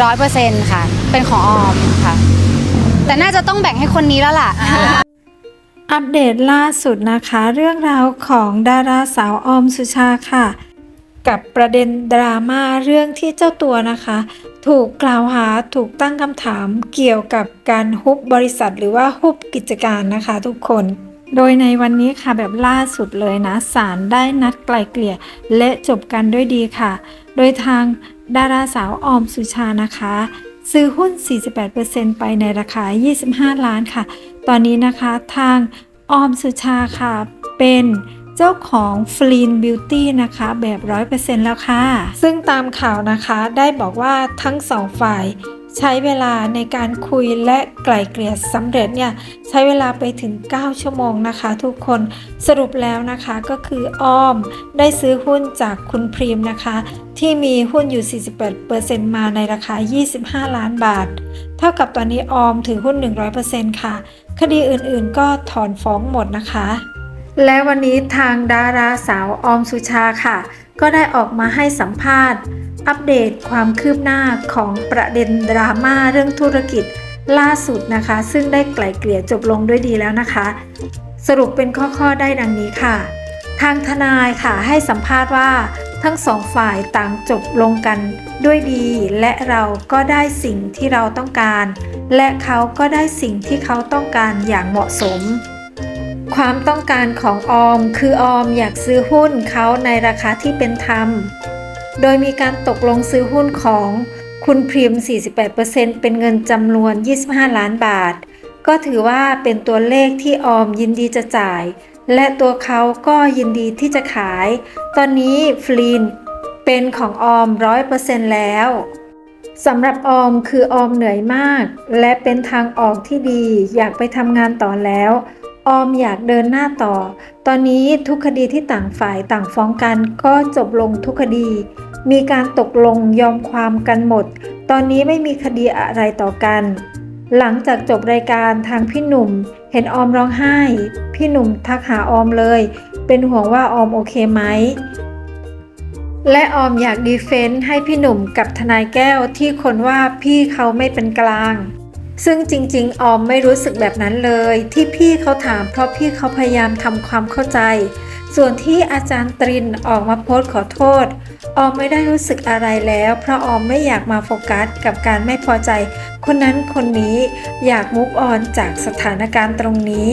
100%ค่ะ เป็นของออมค่ะ แต่น่าจะต้องแบ่งให้คนนี้แล้วล่ะ อัปเดตล่าสุดนะคะ เรื่องราวของดาราสาวออมสุชาค่ะ กับประเด็นดราม่าเรื่องที่เจ้าตัวนะคะ ถูกกล่าวหาถูกตั้งคำถามเกี่ยวกับการฮุบบริษัทหรือว่าฮุบกิจการนะคะทุกคนโดยในวันนี้ค่ะแบบล่าสุดเลยนะศาลได้นัดไกลเกลี่ยและจบกันด้วยดีค่ะ โดยทาง ดาราสาวออมสุชานะคะ ซื้อหุ้น 48%ไปในราคา 25 ล้านค่ะ ตอนนี้นะคะทางออมสุชาค่ะ เป็นเจ้าของฟลีนบิวตี้นะคะแบบ 100%แล้วค่ะ ซึ่งตามข่าวนะคะได้บอกว่าทั้งสองฝ่าย ใช้เวลาในการคุยและไกล่เกลี่ยสำเร็จเนี่ยใช้เวลาไปถึง 9 ชั่วโมงนะคะ ทุกคนสรุปแล้วนะคะก็คือออมได้ซื้อหุ้นจากคุณพรีมนะคะ ที่มีหุ้นอยู่ 48%มาในราคา 25 ล้านบาท เท่ากับตอนนี้ออมถือหุ้น 100%ค่ะ คดีอื่นๆก็ถอนฟ้องหมดนะคะ และวันนี้ทางดาราสาวออมสุชาค่ะ ก็ได้ออกมาให้สัมภาษณ์ อัปเดตความคืบหน้าของประเด็นดราม่าเรื่องธุรกิจล่าสุดนะคะ ซึ่งได้ไกล่เกลี่ยจบลงด้วยดีแล้วนะคะ สรุปเป็นข้อๆได้ดังนี้ค่ะ ทางทนายค่ะให้สัมภาษณ์ว่าทั้งสองฝ่ายต่างจบลงกันด้วยดี และเราก็ได้สิ่งที่เราต้องการ และเขาก็ได้สิ่งที่เขาต้องการอย่างเหมาะสม ความต้องการของออม คือออมอยากซื้อหุ้นเขาในราคาที่เป็นธรรม โดยมีการตกลงซื้อหุ้นของคุณพรีม48%เป็นเงินจำนวน 25 ล้านบาท ก็ถือว่าเป็นตัวเลขที่ออมยินดีจะจ่าย และตัวเขาก็ยินดีที่จะขาย ตอนนี้ฟลีนเป็นของออม 100%แล้วสำหรับออมคือออมเหนื่อยมาก และเป็นทางออกที่ดีอยากไปทำงานต่อแล้ว ออมอยากเดินหน้าต่อ ตอนนี้ทุกคดีที่ต่างฝ่ายต่างฟ้องกันก็จบลงทุกคดี มีการตกลงยอมความกันหมด ตอนนี้ไม่มีคดีอะไรต่อกัน หลังจากจบรายการทางพี่หนุ่ม เห็นออมร้องไห้ พี่หนุ่มทักหาออมเลย เป็นห่วงว่าออมโอเคไหม และออมอยากดีเฟนต์ให้พี่หนุ่มกับทนายแก้วที่คนว่าพี่เขาไม่เป็นกลาง ซึ่งจริงๆ ออมไม่รู้สึกแบบนั้นเลย ที่พี่เขาถามเพราะพี่เขาพยายามทำความเข้าใจ ส่วนที่อาจารย์ตรินออกมาโพสต์ขอโทษ ออมไม่ได้รู้สึกอะไรแล้ว เพราะออมไม่อยากมาโฟกัสกับการไม่พอใจ คนนั้นคนนี้อยากมุกออนจากสถานการณ์ตรงนี้